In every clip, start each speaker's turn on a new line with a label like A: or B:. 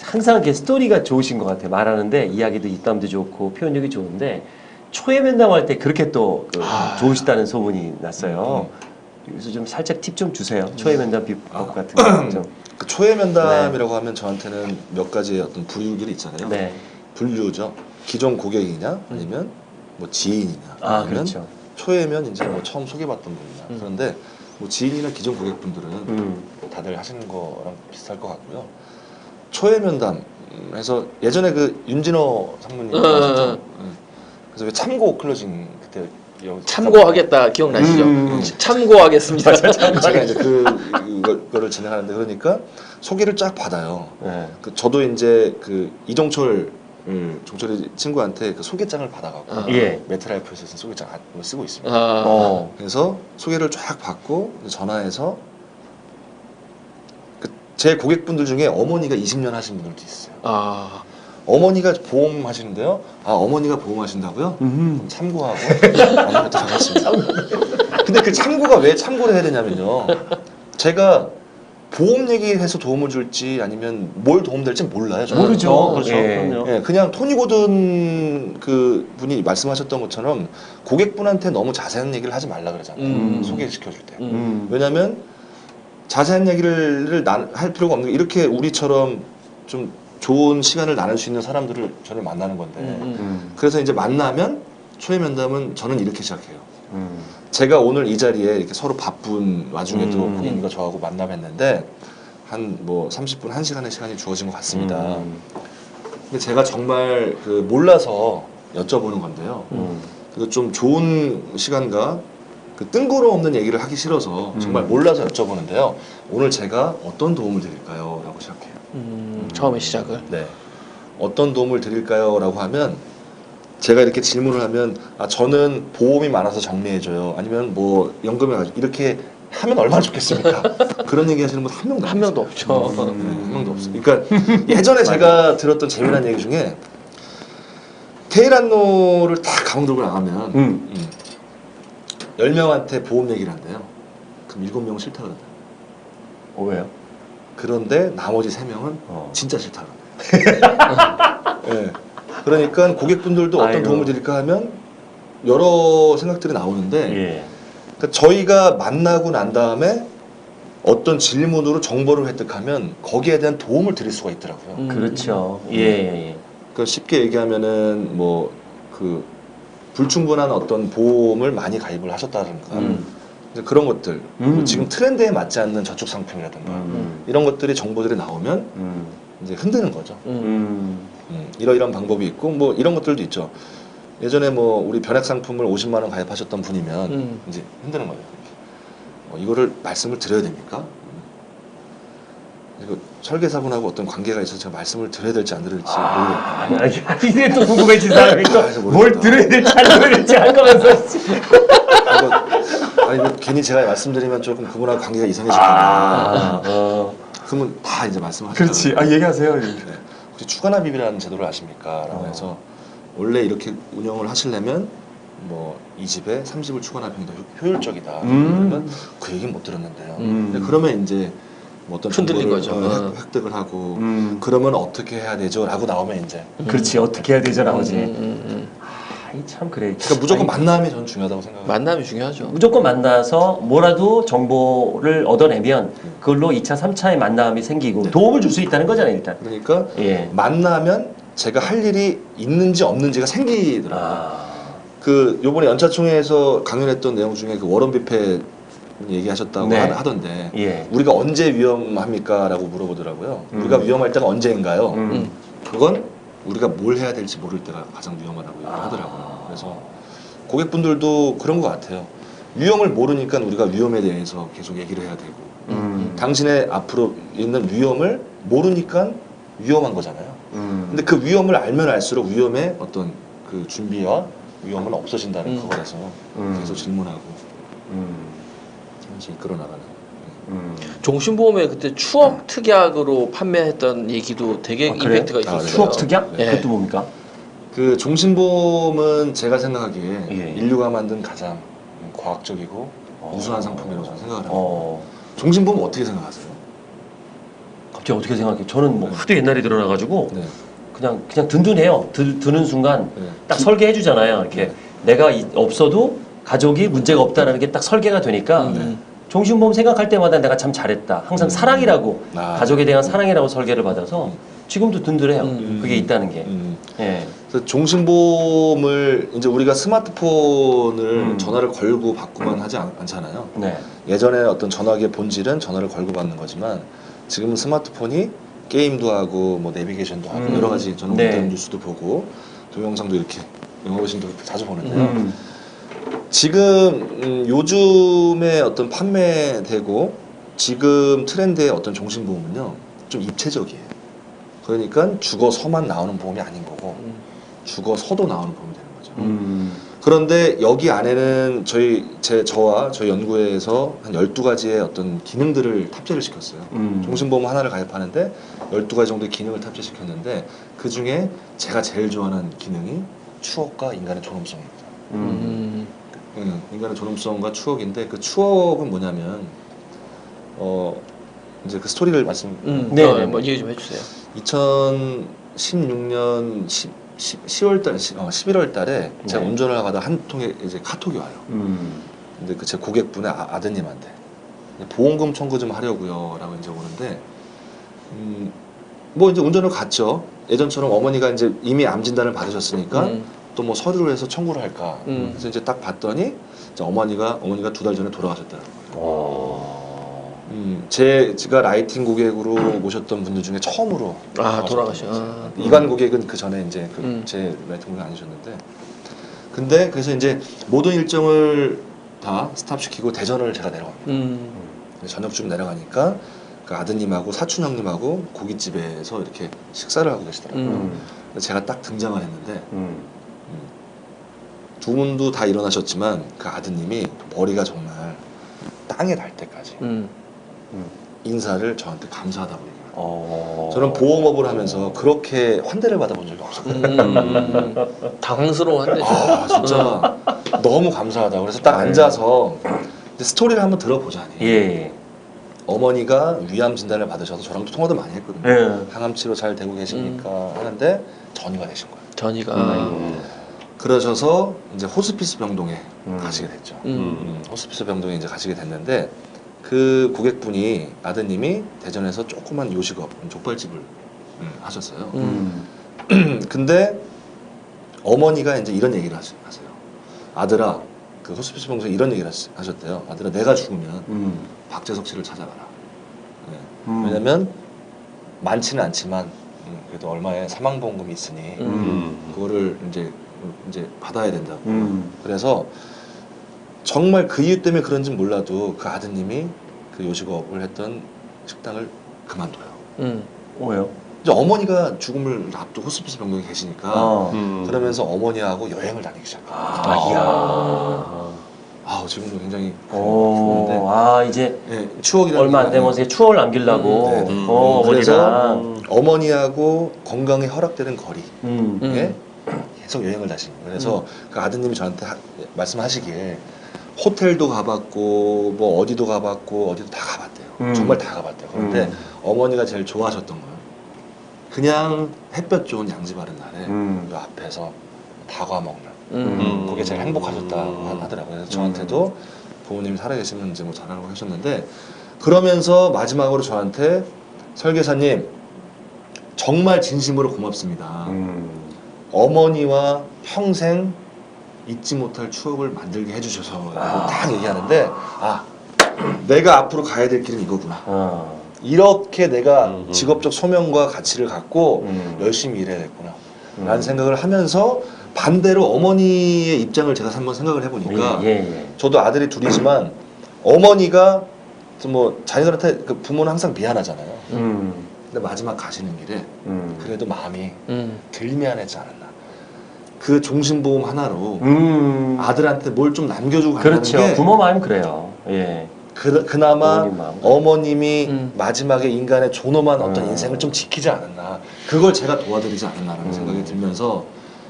A: 항상 이렇게 스토리가 좋으신 것 같아요. 말하는데 이야기도 입담도 좋고 표현력이 좋은데 초회 면담할 때 그렇게 또 그,
B: 아.
A: 좋으시다는 소문이 났어요. 그래서 좀 살짝 팁 좀 주세요. 초회 면담 비법 같은 거 좀.
B: 그 초회 면담이라고 하면 저한테는 몇 가지의 어떤 부류들이 있잖아요.
A: 네.
B: 분류죠. 기존 고객이냐 아니면 뭐 지인이냐
A: 아
B: 아니면
A: 그렇죠.
B: 초회면 이제 뭐 처음 소개받던 분이냐
C: 음.
B: 그런데 뭐 지인이나 기존 고객분들은
A: 음.
B: 다들 하시는 거랑 비슷할 것 같고요. 초회 면담 음, 해서 예전에 그 윤진호 상무님
C: 어? 어, 어.
B: 음. 그래서 왜 참고 클로징 그때 영-
C: 참고하겠다 기억나시죠?
A: 음.
C: 참고하겠습니다.
B: 제가 이제 그 이거를 진행하는데 그러니까 소개를 쫙 받아요.
A: 네.
B: 그 저도 이제 그 이종철 음, 종철이 친구한테 그 소개장을 받아갖고
C: 아.
A: 예.
B: 메트라이프에서 쓴 소개장 한- 쓰고 있습니다.
C: 아,
A: 어.
B: 그래서 소개를 쫙 받고 전화해서 그 제 고객분들 중에 어머니가 20년 하신 분들도 있어요.
C: 아,
B: 어머니가 보험 하시는데요. 아 어머니가 보험 하신다고요?
A: 음.
B: 참고하고 어머니한테 반갑습니다. 근데 그 참고가 왜 참고를 해야 되냐면요. 제가 보험 얘기해서 도움을 줄지 아니면 뭘 도움 될지 몰라요. 저는.
A: 모르죠.
C: 어,
A: 그렇죠.
C: 예.
A: 그럼요.
B: 예, 그냥 토니 고든 그 분이 말씀하셨던 것처럼 고객분한테 너무 자세한 얘기를 하지 말라 그러잖아요.
C: 음.
B: 소개시켜 줄 때.
C: 음.
A: 음.
B: 왜냐하면 자세한 얘기를 나, 할 필요가 없는 게 이렇게 우리처럼 좀 좋은 시간을 나눌 수 있는 사람들을 저는 만나는 건데
C: 음, 음.
A: 음.
B: 그래서 이제 만나면 초회 면담은 저는 이렇게 시작해요.
A: 음.
B: 제가 오늘 이 자리에 이렇게 서로 바쁜 와중에도
A: 음.
B: 고객님과 저하고 만남했는데 한 뭐 30분, 1 시간의 시간이 주어진 것 같습니다.
A: 음.
B: 근데 제가 정말 그 몰라서 여쭤보는 건데요.
A: 음.
B: 그래서 좀 좋은 시간과 그 뜬구름 없는 얘기를 하기 싫어서 정말
A: 음.
B: 몰라서 여쭤보는데요. 오늘 제가 어떤 도움을 드릴까요? 라고 시작해요.
C: 음, 처음에 시작을.
B: 네. 어떤 도움을 드릴까요? 라고 하면 제가 이렇게 질문을 하면 아 저는 보험이 많아서 정리해줘요. 아니면 뭐 연금이 가지고 이렇게 하면 얼마나 좋겠습니까? 그런 얘기 하시는 분 한 명도
C: 한 명도. 없죠.
B: 네, 한 명도 없어요. 그러니까 예전에 제가 들었던 재미난 얘기 중에 테헤란로를 딱 가방 들고 나가면
A: 음.
B: 음. 10명한테 보험 얘기를 한대요. 그럼 7명은 싫다 그러대요.
A: 어, 왜요?
B: 그런데 나머지 3명은
A: 어.
B: 진짜 싫다 그러네요. 예. 그러니까 고객분들도 어떤
A: 아이고.
B: 도움을 드릴까 하면 여러 생각들이 나오는데
A: 예.
B: 그러니까 저희가 만나고 난 다음에 어떤 질문으로 정보를 획득하면 거기에 대한 도움을 드릴 수가 있더라고요.
C: 음.
A: 그렇죠. 예, 예, 예.
B: 그러니까 쉽게 얘기하면은 뭐 그 불충분한 어떤 보험을 많이 가입을 하셨다든가
A: 음.
B: 그런 것들
A: 음.
B: 뭐 지금 트렌드에 맞지 않는 저축 상품이라든가
A: 음.
B: 이런 것들이 정보들이 나오면
A: 음.
B: 이제 흔드는 거죠. 이러이러한 방법이 있고 뭐 이런 것들도 있죠. 예전에 뭐 우리 변액 상품을 50만 원 가입하셨던 분이면
C: 음.
B: 이제 흔드는 거예요. 어, 이거를 말씀을 드려야 됩니까? 이거 설계사분하고 어떤 관계가 있어서 제가 말씀을 드려야 될지 안 드릴지 모르겠어요.
A: 아니, 아니, 이제 또 궁금해진 사람이 또
B: 아, 그래서
A: 뭘
B: 모르겠다.
A: 들어야 될지 안 들어야 될지 할 거면서.
B: 이거, 아니, 이거 괜히 제가 말씀드리면 조금 그분하고 관계가 이상해질까봐.
A: 아, 어.
B: 그러면 다 이제 말씀하시죠.
A: 그렇지. 아, 얘기하세요.
B: 네. 혹시 추가납입이라는 제도를 아십니까? 라고
A: 어.
B: 해서 원래 이렇게 운영을 하시려면 뭐 이 집에 30을 추가납입이 더 효- 효율적이다.
A: 음.
B: 그러면 그 얘기는 못 들었는데요.
A: 음.
B: 그러면 이제 뭐 어떤
C: 흔들린 거죠.
B: 어,
C: 어.
B: 획- 획득을 하고
A: 음.
B: 그러면 어떻게 해야 되죠? 라고 나오면 이제
A: 그렇지. 어떻게 해야 되죠, 나오지.
C: 음, 음, 음.
A: 아이, 참 그래.
B: 그러니까 무조건
A: 아니,
B: 만남이 저는 중요하다고 생각합니다.
C: 만남이 중요하죠.
A: 무조건 만나서 뭐라도 정보를 얻어내면 그걸로 2차, 3차의 만남이 생기고
B: 네.
A: 도움을 줄 수 있다는 거잖아요, 일단.
B: 그러니까
A: 예.
B: 만나면 제가 할 일이 있는지 없는지가 생기더라고요.
A: 아.
B: 그 요번에 연차총회에서 강연했던 내용 중에 그 워런 비페 얘기하셨다고
A: 네.
B: 하- 하던데
A: 예.
B: 우리가 언제 위험합니까라고 물어보더라고요.
A: 음.
B: 우리가 위험할 때가 언제인가요?
A: 음.
C: 음.
B: 그건 우리가 뭘 해야 될지 모를 때가 가장 위험하다고 얘기를 하더라고요. 그래서 고객분들도 그런 것 같아요. 위험을 모르니까 우리가 위험에 대해서 계속 얘기를 해야 되고
A: 음.
B: 당신의 앞으로 있는 위험을 모르니까 위험한 거잖아요.
A: 음.
B: 근데 그 위험을 알면 알수록 위험의 어떤 그 준비와 위험은 없어진다는
C: 음.
B: 그거라서
A: 음.
B: 계속 질문하고
A: 음.
B: 하나씩 이끌어 나가는.
A: 음.
C: 종신보험에 그때 추억 특약으로 판매했던 얘기도 되게
A: 아, 그래요?
C: 임팩트가
B: 아,
C: 있었어요.
B: 네.
A: 추억 특약?
C: 예.
A: 그것도 뭡니까?
B: 그 종신보험은 제가 생각하기에
A: 예.
B: 인류가 만든 가장 과학적이고
A: 어.
B: 우수한 상품이라고 저는 생각을 합니다.
A: 어.
B: 종신보험 어떻게 생각하세요?
A: 갑자기 어떻게 생각해? 저는 뭐 하도 옛날에 들어놔가지고
B: 네.
A: 그냥 그냥 든든해요. 드, 드는 순간
B: 네.
A: 딱 설계해 주잖아요. 이렇게 내가 이- 없어도 가족이 문제가 없다라는 게 딱 설계가 되니까
C: 음.
A: 종신보험 생각할 때마다 내가 참 잘했다. 항상 사랑이라고
B: 아.
A: 가족에 대한 사랑이라고 설계를 받아서 지금도 든든해요.
C: 음.
A: 그게 있다는 게.
B: 음.
A: 예.
B: 그래서 종신보험을 이제 우리가 스마트폰을
A: 음.
B: 전화를 걸고 받고만 하지 않, 않잖아요.
A: 네.
B: 예전에 어떤 전화기의 본질은 전화를 걸고 받는 거지만 지금은 스마트폰이 게임도 하고 뭐 내비게이션도 하고
A: 음.
B: 여러 가지 저는
A: 네.
B: 온라인 뉴스도 보고 동영상도 이렇게 영어신도 자주 보는데요.
A: 음.
B: 지금 음, 요즘에 어떤 판매되고 지금 트렌드의 어떤 종신보험은요 좀 입체적이에요. 그러니까 죽어서만 나오는 보험이 아닌 거고
C: 음.
B: 죽어서도 나오는 보험이 되는 거죠.
A: 음.
B: 그런데 여기 안에는 저희 제 저와 저희 연구회에서 한 12가지의 어떤 기능들을 탑재를 시켰어요.
A: 음.
B: 종신보험 하나를 가입하는데 12가지 정도의 기능을 탑재시켰는데 그 중에 제가 제일 좋아하는 기능이 추억과 인간의 존엄성입니다.
A: 음.
C: 음.
B: 응, 인간의 존엄성과 추억인데 그 추억은 뭐냐면 어 이제 그 스토리를 말씀
C: 음.
A: 네,
C: 어,
A: 네,
C: 뭐
A: 네.
C: 얘기 좀 해주세요.
B: 2016년 10, 10, 10 월 달, 어, 11월 달에 제가
A: 네.
B: 운전을 하다가 한 통의 이제 카톡이 와요.
A: 음.
B: 근데 그 제 고객분의 아, 드님한테 보험금 청구 좀 하려고요라고 이제 오는데 음, 뭐 이제 운전을 갔죠. 예전처럼 어머니가 이제 이미 암 진단을 받으셨으니까
C: 음.
B: 또 뭐 서류를 해서 청구를 할까.
C: 음.
B: 그래서 이제 딱 봤더니 이제 어머니가 어머니가 두 달 전에 돌아가셨다는 거예요.
A: 어.
B: 음, 제 제가 라이팅 고객으로 모셨던 분들 중에 처음으로
C: 아.
B: 거죠.
C: 아.
B: 이관 고객은 그 전에 이제 그
C: 음.
B: 제 라이팅 고객 아니셨는데 근데 그래서 이제 모든 일정을 다 스탑시키고 대전을 제가 내려갑니다.
C: 음.
B: 저녁쯤 내려가니까 그 아드님하고 사촌 형님하고 고깃집에서 이렇게 식사를 하고 계시더라고요.
A: 음.
B: 제가 딱 등장을 했는데
A: 음.
B: 두 분도 다 일어나셨지만 그 아드님이 머리가 정말 땅에 닿을 때까지
C: 음.
B: 인사를 저한테 감사하다고 얘기해요.
A: 어.
B: 저는 보험업을 하면서 그렇게 환대를 받아본 적이 없었거든요.
C: 음. 당황스러운 한데.
B: 아 진짜 너무 감사하다. 그래서 딱
A: 네.
B: 앉아서 스토리를 한번 들어보자니.
A: 예. 예.
B: 어머니가 위암 진단을 받으셔서 저랑도 통화도 많이 했거든요.
A: 예.
B: 항암 치료 잘 되고 계십니까 하는데 전이가 되신 거예요.
C: 전이가.
A: 음.
B: 그러셔서 이제 호스피스 병동에
A: 음.
B: 가시게 됐죠.
C: 음.
B: 음, 호스피스 병동에 이제 가시게 됐는데 그 고객분이 아드님이 대전에서 조그만 요식업 족발집을 음, 하셨어요.
C: 음.
B: 근데 어머니가 이제 이런 얘기를 하시- 하세요. 아들아, 그 호스피스 병동에 이런 얘기를 하시- 하셨대요. 아들아, 내가 죽으면
A: 음.
B: 박재석 씨를 찾아가라. 네.
A: 음.
B: 왜냐면 많지는 않지만 음, 그래도 얼마의 사망보험금이 있으니
A: 음.
B: 그거를 이제 이제 받아야 된다고.
A: 음.
B: 그래서 정말 그 이유 때문에 그런지 는 몰라도 그 아드님이 그 요식업을 했던 식당을 그만둬요.
C: 음.
A: 뭐예요?
B: 이제 어머니가 죽음을 앞두고 호스피스 병동에 계시니까
A: 어.
D: 음.
B: 그러면서 어머니하고 여행을 다니기 시작해요.
A: 아, 이야.
B: 아우 지금도 굉장히
A: 오,
B: 좋은데
A: 아 이제
B: 예, 추억이라는
A: 얼마
B: 안게
A: 되면서 추억을 남기려고
B: 음, 네.
D: 음.
A: 어,
B: 그래서
A: 어머니랑
B: 어머니하고 건강이 허락되는 거리에
A: 음.
C: 음.
B: 계속 여행을 다신 거예요. 그래서 그 아드님이 저한테 하- 말씀하시길 호텔도 가봤고 뭐 어디도 가봤고 어디도 다 가봤대요.
A: 음.
B: 정말 다 가봤대요. 그런데
A: 음.
B: 어머니가 제일 좋아하셨던 거예요. 그냥 햇볕 좋은 양지 바른 날에
A: 음.
B: 요 앞에서 다과 먹는
C: 음.
D: 음.
B: 그게 제일 행복하셨다
D: 음.
B: 하더라고요. 그래서 저한테도 부모님이 살아계시면 이제 뭐 잘하라고 하셨는데 그러면서 마지막으로 저한테 설계사님 정말 진심으로 고맙습니다.
A: 음.
B: 어머니와 평생 잊지 못할 추억을 만들게 해주셔서
A: 아.
B: 딱 얘기하는데 아 내가 앞으로 가야 될 길은 이거구나.
A: 어.
B: 이렇게 내가
D: 음.
B: 직업적 소명과 가치를 갖고
A: 음.
B: 열심히 일해야 겠구나.
A: 음.
B: 라는 생각을 하면서 반대로 어머니의 입장을 제가 한번 생각을 해보니까
A: 예, 예.
B: 저도 아들이 둘이지만 어머니가 뭐 자녀들한테 그 부모는 항상 미안하잖아요.
A: 음.
B: 근데 마지막 가시는 길에
A: 음.
B: 그래도 마음이
C: 음.
B: 덜 미안했지 않았나. 그 종신보험 하나로
A: 음.
B: 아들한테 뭘 좀 남겨주고
A: 그렇죠.
B: 게
A: 부모 마음 그래요. 예.
B: 그, 그나마
A: 부모님 마음.
B: 어머님 이
C: 음.
B: 마지막에 인간의 존엄한 어떤
A: 음.
B: 인생을 좀 지키지 않았나. 그걸 제가 도와드리지 않았나라는
A: 음.
B: 생각이 들면서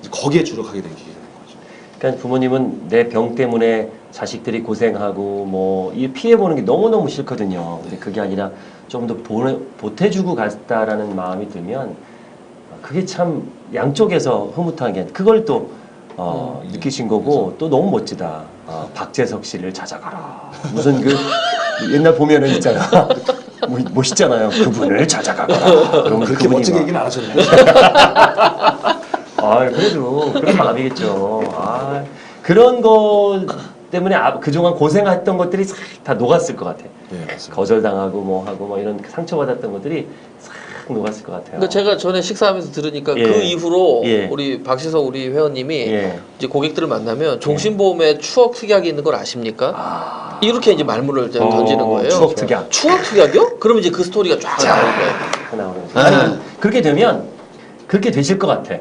B: 이제 거기에 주력하게 된 계기가 된 거죠.
A: 그러니까 부모님은 내 병 때문에 자식들이 고생하고 뭐 이 피해 보는 게 너무 너무 싫거든요. 근데 그게 아니라 좀 더 보태주고 갔다라는 마음이 들면 그게 참 양쪽에서 흐뭇한 게 그걸 또 어, 느끼신 거고 또 너무 멋지다. 아, 박재석 씨를 찾아가라. 무슨 그 옛날 보면은 있잖아. 뭐, 멋있잖아요. 그분을 찾아가거라. 그러면
B: 그렇게
A: 막
B: 얘기는 안 하셨네.
A: 아, 그래도 그런 마음이겠죠. 아, 그런 것 때문에 아, 그동안 고생했던 것들이 싹 다 녹았을 것 같아.
B: 네.
A: 거절당하고 뭐 하고 뭐 이런 상처받았던 것들이 싹 녹았을 것 같아요.
C: 그러니까 제가 전에 식사하면서 들으니까
A: 예.
C: 그 이후로
A: 예.
C: 우리 박시석 우리 회원님이
A: 예.
C: 이제 고객들을 만나면 종신보험에 추억 특약이 있는 걸 아십니까?
A: 아,
C: 이렇게 이제 말문을 이제
A: 어,
C: 던지는 거예요.
A: 추억 특약.
C: 추억 특약이요? 그러면 이제 그 스토리가 쫙 나오는 거예요.
A: 나오는 그렇게 되면 그렇게 되실 것 같아.